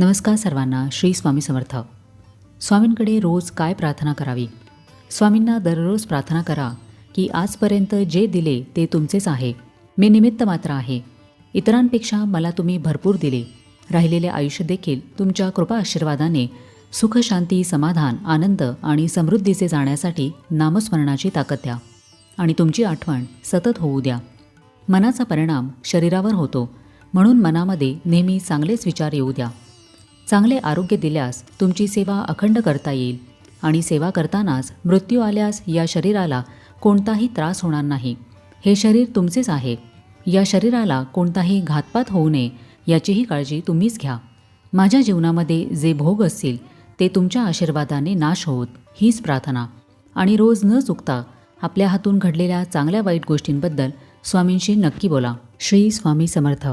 नमस्कार सर्वांना श्री स्वामी समर्थ. स्वामींकडे रोज काय प्रार्थना करावी? स्वामींना दररोज प्रार्थना करा की आजपर्यंत जे दिले ते तुमचेच आहे. मी निमित्त मात्र आहे. इतरांपेक्षा मला तुम्ही भरपूर दिले. राहिलेले आयुष्य देखील तुमच्या कृपा आशीर्वादाने सुख शांती समाधान आनंद आणि समृद्धीचे जाण्यासाठी नामस्मरणाची ताकद द्या. आणि तुमची आठवण सतत होऊ द्या. मनाचा परिणाम शरीरावर होतो. म्हणून मनामध्ये नेहमी चांगलेच विचार येऊ द्या. चांगले आरोग्य दिल्यास तुमची सेवा अखंड करता येईल. आणि सेवा करतानाच मृत्यू आल्यास या शरीराला कोणताही त्रास होणार नाही. हे शरीर तुमचेच आहे. या शरीराला कोणताही घातपात होऊ नये याचीही काळजी तुम्हीच घ्या. माझ्या जीवनामध्ये जे भोग असतील ते तुमच्या आशीर्वादाने नाश होत हीच प्रार्थना. आणि रोज न चुकता आपल्या हातून घडलेल्या चांगल्या वाईट गोष्टींबद्दल स्वामींशी नक्की बोला. श्री स्वामी समर्थ.